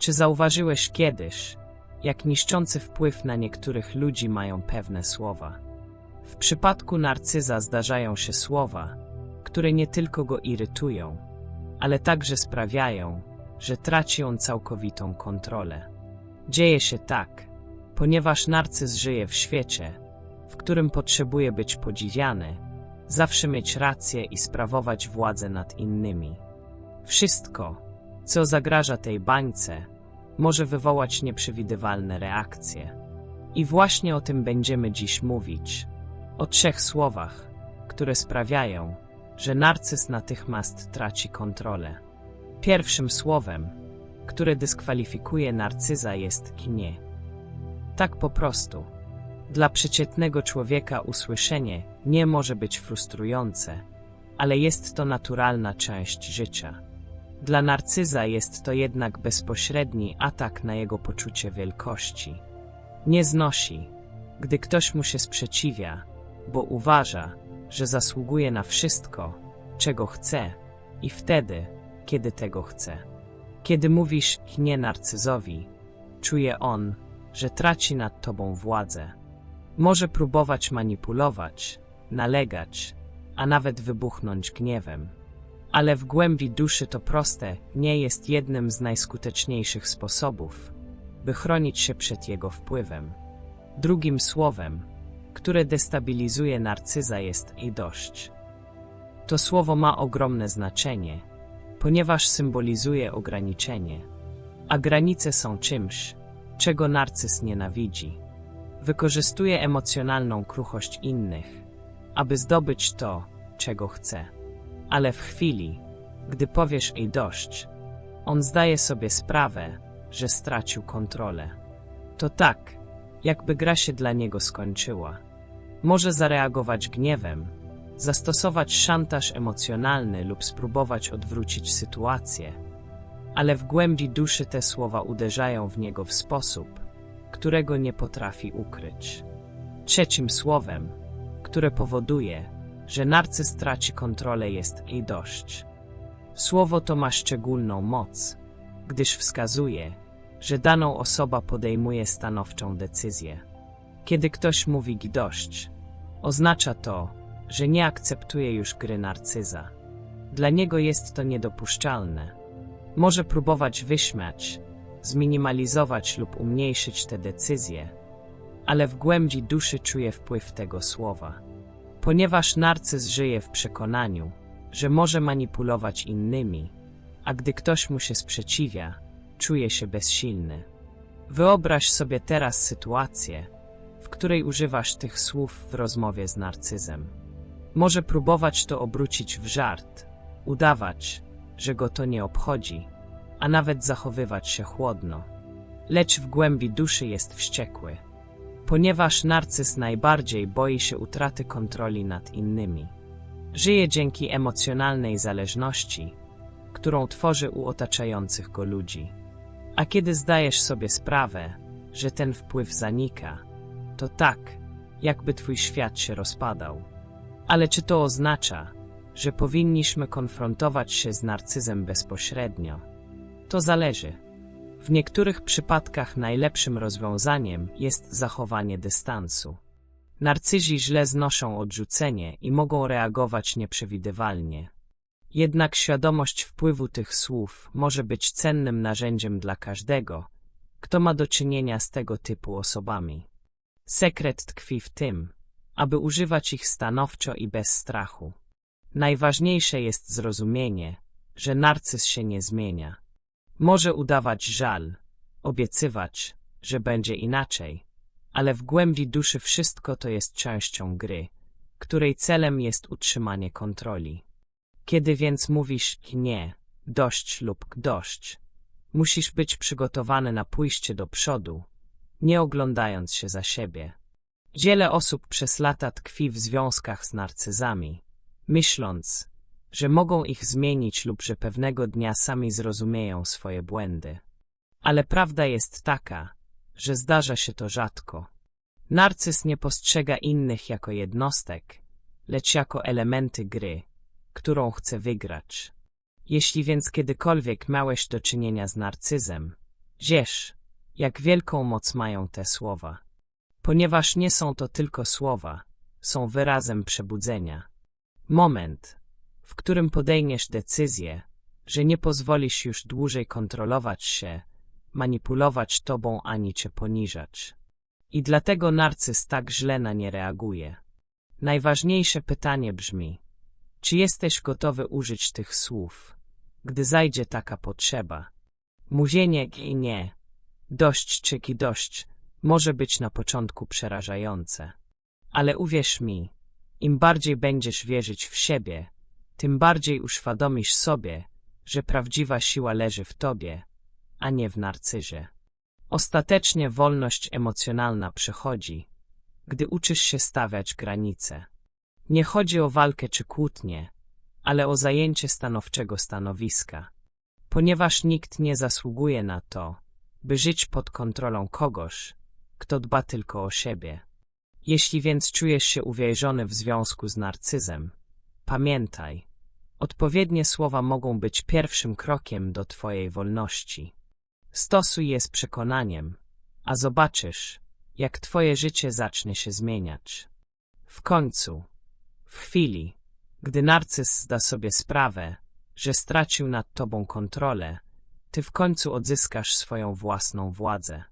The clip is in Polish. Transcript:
Czy zauważyłeś kiedyś, jak niszczący wpływ na niektórych ludzi mają pewne słowa? W przypadku narcyza zdarzają się słowa, które nie tylko go irytują, ale także sprawiają, że traci on całkowitą kontrolę. Dzieje się tak, ponieważ narcyz żyje w świecie, w którym potrzebuje być podziwiany, zawsze mieć rację i sprawować władzę nad innymi. Wszystko, co zagraża tej bańce, może wywołać nieprzewidywalne reakcje. I właśnie o tym będziemy dziś mówić. O trzech słowach, które sprawiają, że narcyz natychmiast traci kontrolę. Pierwszym słowem, które dyskwalifikuje narcyza jest nie. Tak po prostu. Dla przeciętnego człowieka usłyszenie nie może być frustrujące, ale jest to naturalna część życia. Dla narcyza jest to jednak bezpośredni atak na jego poczucie wielkości. Nie znosi, gdy ktoś mu się sprzeciwia, bo uważa, że zasługuje na wszystko, czego chce, i wtedy, kiedy tego chce. Kiedy mówisz nie narcyzowi, czuje on, że traci nad tobą władzę. Może próbować manipulować, nalegać, a nawet wybuchnąć gniewem. Ale w głębi duszy to proste nie jest jednym z najskuteczniejszych sposobów, by chronić się przed jego wpływem. Drugim słowem, które destabilizuje narcyza jest i dość. To słowo ma ogromne znaczenie, ponieważ symbolizuje ograniczenie, a granice są czymś, czego narcyz nienawidzi. Wykorzystuje emocjonalną kruchość innych, aby zdobyć to, czego chce. Ale w chwili, gdy powiesz jej dość, on zdaje sobie sprawę, że stracił kontrolę. To tak, jakby gra się dla niego skończyła. Może zareagować gniewem, zastosować szantaż emocjonalny lub spróbować odwrócić sytuację, ale w głębi duszy te słowa uderzają w niego w sposób, którego nie potrafi ukryć. Trzecim słowem, które powoduje, że narcyz traci kontrolę jest i dość. Słowo to ma szczególną moc, gdyż wskazuje, że daną osoba podejmuje stanowczą decyzję. Kiedy ktoś mówi dość, oznacza to, że nie akceptuje już gry narcyza. Dla niego jest to niedopuszczalne. Może próbować wyśmiać, zminimalizować lub umniejszyć te decyzje, ale w głębi duszy czuje wpływ tego słowa. Ponieważ narcyz żyje w przekonaniu, że może manipulować innymi, a gdy ktoś mu się sprzeciwia, czuje się bezsilny. Wyobraź sobie teraz sytuację, w której używasz tych słów w rozmowie z narcyzem. Może próbować to obrócić w żart, udawać, że go to nie obchodzi, a nawet zachowywać się chłodno. Lecz w głębi duszy jest wściekły, ponieważ narcyz najbardziej boi się utraty kontroli nad innymi. Żyje dzięki emocjonalnej zależności, którą tworzy u otaczających go ludzi. A kiedy zdajesz sobie sprawę, że ten wpływ zanika, to tak, jakby twój świat się rozpadał. Ale czy to oznacza, że powinniśmy konfrontować się z narcyzem bezpośrednio? To zależy. W niektórych przypadkach najlepszym rozwiązaniem jest zachowanie dystansu. Narcyzi źle znoszą odrzucenie i mogą reagować nieprzewidywalnie. Jednak świadomość wpływu tych słów może być cennym narzędziem dla każdego, kto ma do czynienia z tego typu osobami. Sekret tkwi w tym, aby używać ich stanowczo i bez strachu. Najważniejsze jest zrozumienie, że narcyz się nie zmienia. Może udawać żal, obiecywać, że będzie inaczej, ale w głębi duszy wszystko to jest częścią gry, której celem jest utrzymanie kontroli. Kiedy więc mówisz nie, dość lub dość, musisz być przygotowany na pójście do przodu, nie oglądając się za siebie. Wiele osób przez lata tkwi w związkach z narcyzami, myśląc, że mogą ich zmienić lub że pewnego dnia sami zrozumieją swoje błędy. Ale prawda jest taka, że zdarza się to rzadko. Narcyz nie postrzega innych jako jednostek, lecz jako elementy gry, którą chce wygrać. Jeśli więc kiedykolwiek miałeś do czynienia z narcyzem, Wiesz, jak wielką moc mają te słowa. Ponieważ nie są to tylko słowa, są wyrazem przebudzenia. Moment, w którym podejmiesz decyzję, że nie pozwolisz już dłużej kontrolować się, manipulować tobą ani cię poniżać. I dlatego narcyz tak źle na nie reaguje. Najważniejsze pytanie brzmi: czy jesteś gotowy użyć tych słów, gdy zajdzie taka potrzeba? Mówienie i nie, dość czy ki dość, może być na początku przerażające. Ale uwierz mi, im bardziej będziesz wierzyć w siebie, tym bardziej uświadomisz sobie, że prawdziwa siła leży w tobie, a nie w narcyzie. Ostatecznie wolność emocjonalna przychodzi, gdy uczysz się stawiać granice. Nie chodzi o walkę czy kłótnię, ale o zajęcie stanowczego stanowiska, ponieważ nikt nie zasługuje na to, by żyć pod kontrolą kogoś, kto dba tylko o siebie. Jeśli więc czujesz się uwięziony w związku z narcyzem, pamiętaj, odpowiednie słowa mogą być pierwszym krokiem do Twojej wolności. Stosuj je z przekonaniem, a zobaczysz, jak Twoje życie zacznie się zmieniać. W końcu, w chwili, gdy narcyz zda sobie sprawę, że stracił nad Tobą kontrolę, Ty w końcu odzyskasz swoją własną władzę.